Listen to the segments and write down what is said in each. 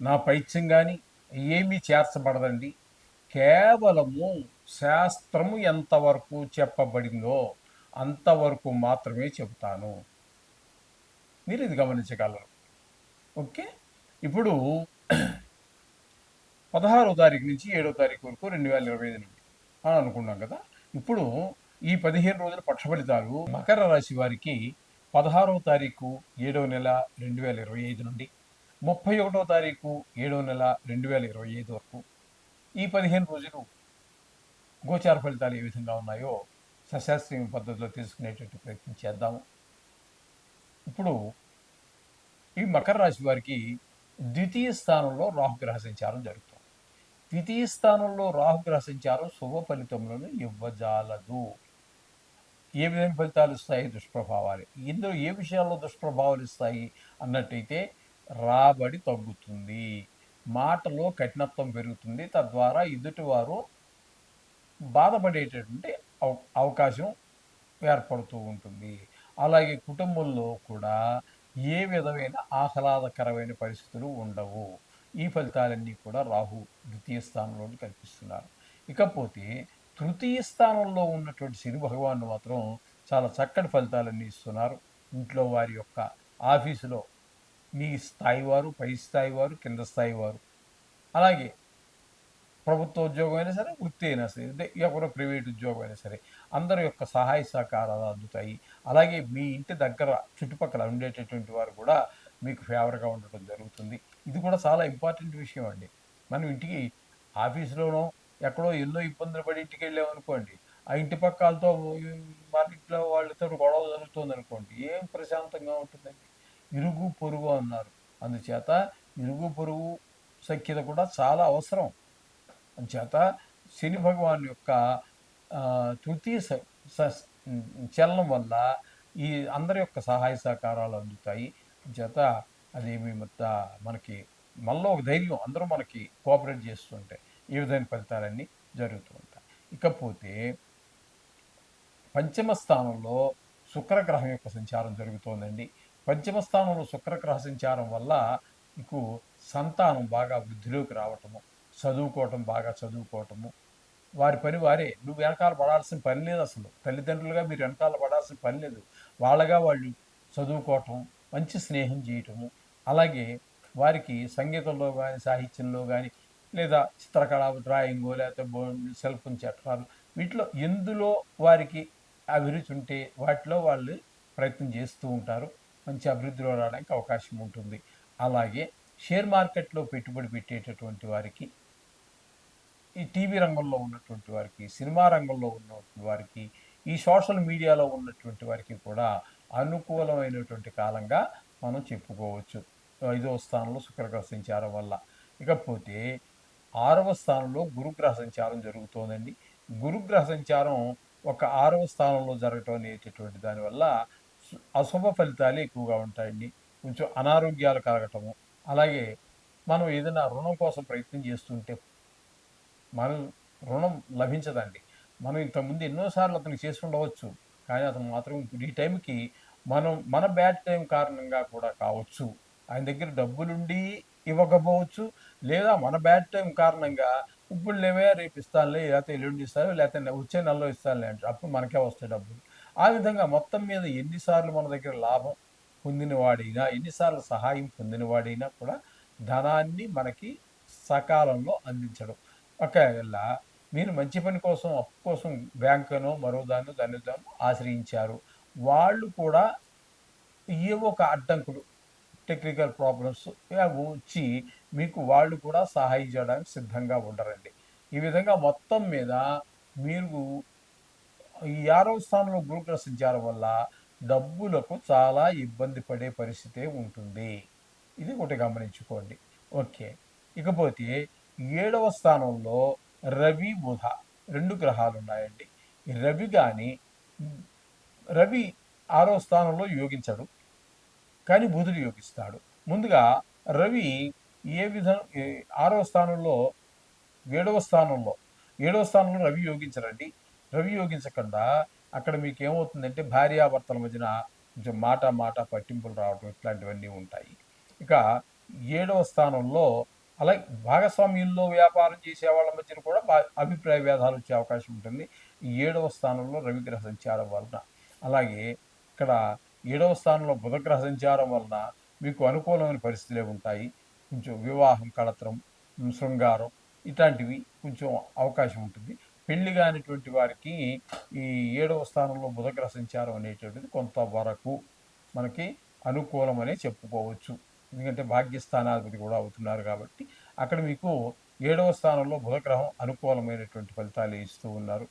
నా పైత్యం కానీ ఏమీ చేర్చబడదండి. కేవలము శాస్త్రము ఎంతవరకు చెప్పబడిందో అంతవరకు మాత్రమే చెబుతాను. మీరు ఇది గమనించగలరు. ఓకే? ఇప్పుడు పదహారో తారీఖు నుంచి ఏడో తారీఖు వరకు రెండు వేల ఇరవై ఐదు నుండి అని అనుకున్నాం కదా. ఇప్పుడు ఈ పదిహేను రోజుల పక్ష ఫలితాలు మకర రాశి వారికి పదహారవ తారీఖు ఏడవ నెల రెండు వేల ఇరవై ఐదు నుండి ముప్పై ఒకటో తారీఖు ఏడో నెల రెండు వేల ఇరవై ఐదు వరకు ఈ పదిహేను రోజులు గోచార ఫలితాలు ఏ విధంగా ఉన్నాయో సశాస్త్రీయ పద్ధతిలో తీసుకునేటట్టు ప్రయత్నం చేద్దాము. ఇప్పుడు ఈ మకర రాశి వారికి ద్వితీయ స్థానంలో రాహుగ్రహ సంచారం జరుగుతుంది. ద్వితీయ స్థానంలో రాహుగ్రహ సంచారం శుభ ఫలితములను ఇవ్వజాలదు. ఏ విధమైన ఫలితాలు ఇస్తాయి దుష్ప్రభావాలు. ఇందులో ఏ విషయాల్లో దుష్ప్రభావాలు ఇస్తాయి అన్నట్టయితే రాబడి తగ్గుతుంది. మాటలో కఠినత్వం పెరుగుతుంది. తద్వారా ఎదుటివారు బాధపడేటటువంటి అవ- అవకాశం ఏర్పడుతూ ఉంటుంది. అలాగే కుటుంబంలో కూడా ఏ విధమైన ఆహ్లాదకరమైన పరిస్థితులు ఉండవు. ఈ ఫలితాలన్నీ కూడా రాహు ద్వితీయ స్థానంలో కల్పిస్తున్నారు ఇకపోతే తృతీయ స్థానంలో ఉన్నటువంటి శని భగవాన్ మాత్రం చాలా చక్కటి ఫలితాలన్నీ ఇస్తున్నారు. ఇంట్లో వారి యొక్క ఆఫీసులో మీ స్థాయి వారు పై స్థాయి వారు కింద స్థాయి వారు. అలాగే ప్రభుత్వ ఉద్యోగం అయినా సరే వృత్తి అయినా సరే అంటే ఎవరో ప్రైవేట్ ఉద్యోగం అయినా సరే అందరి యొక్క సహాయ సహకారాలు అందుతాయి. అలాగే మీ ఇంటి దగ్గర చుట్టుపక్కల ఉండేటటువంటి వారు కూడా మీకు ఫేవర్గా ఉండటం జరుగుతుంది. ఇది కూడా చాలా ఇంపార్టెంట్ విషయం అండి. మనం ఇంటికి ఆఫీస్లోనో ఎక్కడో ఎన్నో ఇబ్బందులు పడి ఇంటికి వెళ్ళామనుకోండి ఆ ఇంటి పక్కలతో మన ఇంట్లో వాళ్ళతో గొడవ జరుగుతుంది అనుకోండి ఏం ప్రశాంతంగా ఉంటుందండి. ఇరుగు పొరుగు అన్నారు. అందుచేత ఇరుగు పొరుగు సఖ్యత కూడా చాలా అవసరం. అందుచేత శని భగవాన్ యొక్క తృతీయ స- చలనం వల్ల ఈ అందరి యొక్క సహాయ సహకారాలు అందుతాయి. అందుచేత అదేమి మొత్త మనకి మళ్ళీ ఒక ధైర్యం అందరూ మనకి కోఆపరేట్ చేస్తుంటే ఈ విధమైన ఫలితాలన్నీ జరుగుతూ ఉంటాయి. ఇకపోతే పంచమ స్థానంలో శుక్రగ్రహం యొక్క సంచారం జరుగుతోందండి. పంచమ స్థానంలో శుక్రగ్రహ సంచారం వల్ల మీకు సంతానం బాగా వృద్ధిలోకి రావటము చదువుకోవటం బాగా చదువుకోవటము. వారి పని వారే. నువ్వు వెనకాల పడాల్సిన పని లేదు అసలు. తల్లిదండ్రులుగా మీరు వెనకాల పడాల్సిన పని లేదు. వాళ్ళగా వాళ్ళు చదువుకోవటం మంచి స్నేహం చేయటము. అలాగే వారికి సంగీతంలో కానీ సాహిత్యంలో కానీ లేదా చిత్రకళ డ్రాయింగ్ లేకపోతే సెల్ఫోన్ సెల్ఫ్ చట్టాలు వీటిలో ఎందులో వారికి అభిరుచి ఉంటే వాటిలో వాళ్ళు ప్రయత్నం చేస్తూ ఉంటారు. మంచి అభివృద్ధిలో రావడానికి అవకాశం ఉంటుంది. అలాగే షేర్ మార్కెట్లో పెట్టుబడి పెట్టేటటువంటి వారికి ఈ టీవీ రంగంలో ఉన్నటువంటి వారికి సినిమా రంగంలో ఉన్నటువంటి వారికి ఈ సోషల్ మీడియాలో ఉన్నటువంటి వారికి కూడా అనుకూలమైనటువంటి కాలంగా మనం చెప్పుకోవచ్చు. ఐదవ స్థానంలో శుక్రగ్రహ సంచారం వల్ల. ఇకపోతే ఆరవ స్థానంలో గురుగ్రహ సంచారం జరుగుతోందండి. గురుగ్రహ సంచారం ఒక ఆరవ స్థానంలో జరగటం అనేటటువంటి దానివల్ల అశుభ ఫలితాలు ఎక్కువగా ఉంటాయండి. కొంచెం అనారోగ్యాలు కలగటము. అలాగే మనం ఏదైనా రుణం కోసం ప్రయత్నం చేస్తుంటే మనం రుణం లభించదండి. మనం ఇంతకుముందు ఎన్నోసార్లు అతనికి చేసి ఉండవచ్చు. కానీ అతను మాత్రం ఇప్పుడు ఈ టైంకి మనం మన బ్యాడ్ టైం కారణంగా కూడా కావచ్చు. ఆయన దగ్గర డబ్బులుండి ఇవ్వకపోవచ్చు. లేదా మన బ్యాడ్ టైం కారణంగా ఇప్పుడు లేవే రేపు ఇస్తానులే లేకపోతే ఎల్లుండి ఇస్తాను లేకపోతే వచ్చే నెలలో ఇస్తానులే అంటే అప్పుడు మనకే వస్తాయి డబ్బులు. ఆ విధంగా మొత్తం మీద ఎన్నిసార్లు మన దగ్గర లాభం పొందినవాడైనా ఎన్నిసార్లు సహాయం పొందినవాడైనా కూడా ధనాన్ని మనకి సకాలంలో అందించడం. ఒకవేళ మీరు మంచి పని కోసం అప్పు కోసం బ్యాంకునో మరో దాన్ని దాన్ని ఆశ్రయించారు. వాళ్ళు కూడా ఏవో ఒక అడ్డంకులు టెక్నికల్ ప్రాబ్లమ్స్ అవి వచ్చి మీకు వాళ్ళు కూడా సహాయం చేయడానికి సిద్ధంగా ఉండరండి. ఈ విధంగా మొత్తం మీద మీరు ఈ ఆరవ స్థానంలో గురుగ్రహ సంచారం వల్ల డబ్బులకు చాలా ఇబ్బంది పడే పరిస్థితి ఉంటుంది. ఇది ఒకటి గమనించుకోండి. ఓకే. ఇకపోతే ఏడవ స్థానంలో రవి బుధ రెండు గ్రహాలు ఉన్నాయండి. రవి కానీ రవి ఆరో స్థానంలో యోగించడు. కానీ బుధుడు యోగిస్తాడు. ముందుగా రవి ఏ విధం ఆరో స్థానంలో ఏడవ స్థానంలో ఏడవ స్థానంలో రవి యోగించరండి. రవి అక్కడ మీకు ఏమవుతుందంటే భార్యాభర్తల మధ్యన కొంచెం మాట మాట పట్టింపులు రావడం ఇట్లాంటివన్నీ ఉంటాయి. ఇక ఏడవ స్థానంలో అలాగే భాగస్వామ్యంలో వ్యాపారం చేసే వాళ్ళ మధ్యన కూడా అభిప్రాయ భేదాలు వచ్చే అవకాశం ఉంటుంది. ఈ ఏడవ స్థానంలో రవిగ్రహ సంచారం వలన. అలాగే ఇక్కడ ఏడవ స్థానంలో బుధగ్రహ సంచారం వలన మీకు అనుకూలమైన పరిస్థితులే ఉంటాయి కొంచెం వివాహం కళత్రం శృంగారం ఇట్లాంటివి కొంచెం అవకాశం ఉంటుంది. పెళ్ళి కానిటువంటి వారికి ఈ ఏడవ స్థానంలో బుధగ్రహ సంచారం అనేటువంటిది కొంతవరకు మనకి అనుకూలమనే చెప్పుకోవచ్చు. ఎందుకంటే భాగ్యస్థానాధిపతి కూడా అవుతున్నారు కాబట్టి అక్కడ మీకు ఏడవ స్థానంలో బుధగ్రహం అనుకూలమైనటువంటి ఫలితాలు ఇస్తూ ఉన్నారు.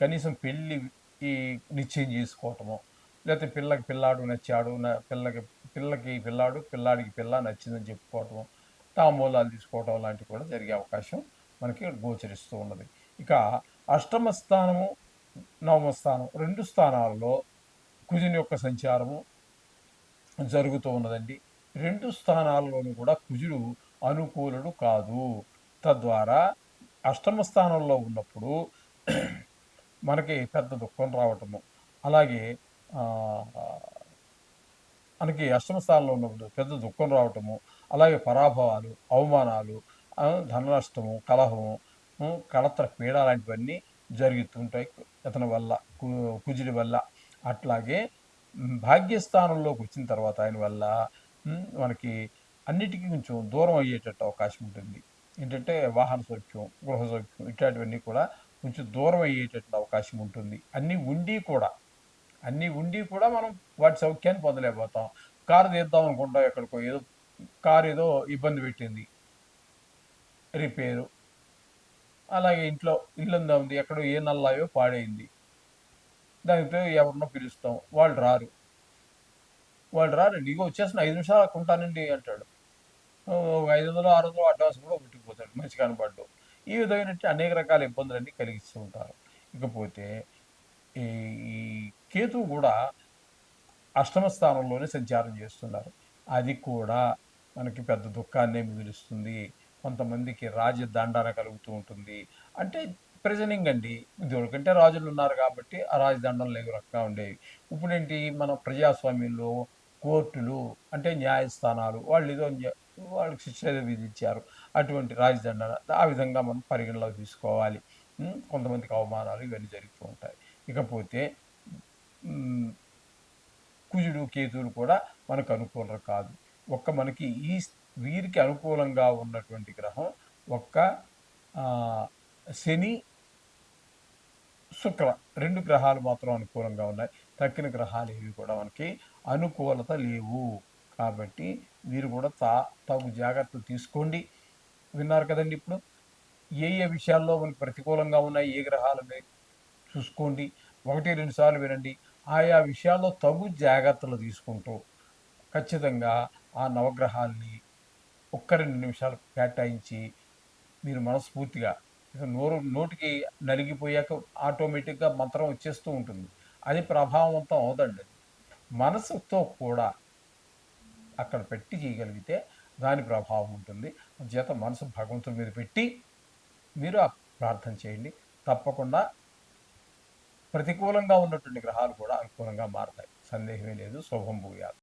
కనీసం పెళ్ళి ఈ నిశ్చయం చేసుకోవటము లేకపోతే పిల్లకి పిల్లాడు నచ్చాడు నా- పిల్లకి పిల్లకి పిల్లాడు పిల్లాడికి పిల్ల నచ్చిందని చెప్పుకోవటం తాంబూలాలు తీసుకోవటం లాంటివి కూడా జరిగే అవకాశం మనకి గోచరిస్తూ ఉన్నది. ఇక అష్టమ స్థానము నవమ స్థానం రెండు స్థానాల్లో కుజుని యొక్క సంచారము జరుగుతూ ఉన్నదండి. రెండు స్థానాల్లోనూ కూడా కుజుడు అనుకూలుడు కాదు. తద్వారా అష్టమ స్థానంలో ఉన్నప్పుడు మనకి పెద్ద దుఃఖం రావటము. అలాగే మనకి అష్టమ స్థానంలో ఉన్నప్పుడు పెద్ద దుఃఖం రావటము. అలాగే పరాభవాలు అవమానాలు ఆ, ధన నష్టము కలహము కలత్ర పీడ లాంటివన్నీ జరుగుతుంటాయి. అతని వల్ల కుజుడి వల్ల. అట్లాగే భాగ్యస్థానంలోకి వచ్చిన తర్వాత ఆయన వల్ల మనకి అన్నిటికీ కొంచెం దూరం అయ్యేటట్టు అవకాశం ఉంటుంది. ఏంటంటే వాహన సౌఖ్యం గృహ సౌఖ్యం ఇట్లాంటివన్నీ కూడా కొంచెం దూరం అయ్యేటట్టు అవకాశం ఉంటుంది. అన్నీ ఉండి కూడా అన్నీ ఉండి కూడా మనం వాటి సౌఖ్యాన్ని పొందలేకపోతాం. కారు తీద్దాం అనుకుంటాం ఎక్కడికో ఏదో కారు ఏదో ఇబ్బంది పెట్టింది. రిపేరు అలాగే ఇంట్లో ఇల్లు ఉందా ఉంది ఎక్కడో ఏ నల్లాయో పాడైంది. దానితో ఎవరినో పిలుస్తాం. వాళ్ళు రారు. వాళ్ళు రారండి ఇగో వచ్చేసిన ఐదు నిమిషాలు అక్కడ ఉంటానండి అంటాడు. ఒక ఐదు వందలు ఆరు వందలు అడ్వాన్స్ కూడా కొట్టుకుపోతాడు మంచి కనపడ్డు ఈ విధమైన అనేక రకాల ఇబ్బందులన్నీ కలిగిస్తూ ఉంటారు. ఇకపోతే ఈ ఈ కేతువు కూడా అష్టమ స్థానంలోనే సంచారం చేస్తున్నారు. అది కూడా మనకి పెద్ద దుఃఖాన్నే మిగులుస్తుంది. కొంతమందికి రాజదండన కలుగుతూ ఉంటుంది. అంటే ప్రెజనింగ్ అండి. ఇదివరకంటే రాజులు ఉన్నారు కాబట్టి ఆ రాజదండలు లేవు రకంగా ఉండేవి. ఇప్పుడేంటి? మన ప్రజాస్వామ్యంలో కోర్టులు అంటే న్యాయస్థానాలు వాళ్ళు ఏదో వాళ్ళకి శిక్ష ఏదో విధించారు. అటువంటి రాజదండన ఆ విధంగా మనం పరిగణలో తీసుకోవాలి. కొంతమందికి అవమానాలు ఇవన్నీ జరుగుతూ ఉంటాయి. ఇకపోతే కుజుడు కేతువులు కూడా మనకు అనుకూలం కాదు. ఒక్క మనకి ఈ వీరికి అనుకూలంగా ఉన్నటువంటి గ్రహం ఒక్క శని శుక్ర రెండు గ్రహాలు మాత్రం అనుకూలంగా ఉన్నాయి. తక్కిన గ్రహాలు ఏవి కూడా మనకి అనుకూలత లేవు. కాబట్టి మీరు కూడా తా తగు జాగ్రత్తలు తీసుకోండి. విన్నారు కదండి ఇప్పుడు? ఏ ఏ విషయాల్లో మనకి ప్రతికూలంగా ఉన్నాయి? ఏ గ్రహాలు చూసుకోండి. ఒకటి రెండు సార్లు వినండి. ఆయా విషయాల్లో తగు జాగ్రత్తలు తీసుకుంటూ ఖచ్చితంగా ఆ నవగ్రహాల్ని ఒక్క రెండు నిమిషాలు కేటాయించి మీరు మనస్ఫూర్తిగా నోరు నోటికి నలిగిపోయాక ఆటోమేటిక్గా మంత్రం వచ్చేస్తూ ఉంటుంది. అది ప్రభావవంతం అవుదండి మనసుతో కూడా అక్కడ పెట్టి చేయగలిగితే దాని ప్రభావం ఉంటుంది. చేత మనసు భగవంతుడి మీద పెట్టి మీరు ఆ ప్రార్థన చేయండి. తప్పకుండా ప్రతికూలంగా ఉన్నటువంటి గ్రహాలు కూడా అనుకూలంగా మారతాయి. సందేహమే లేదు శుభం భూయాలు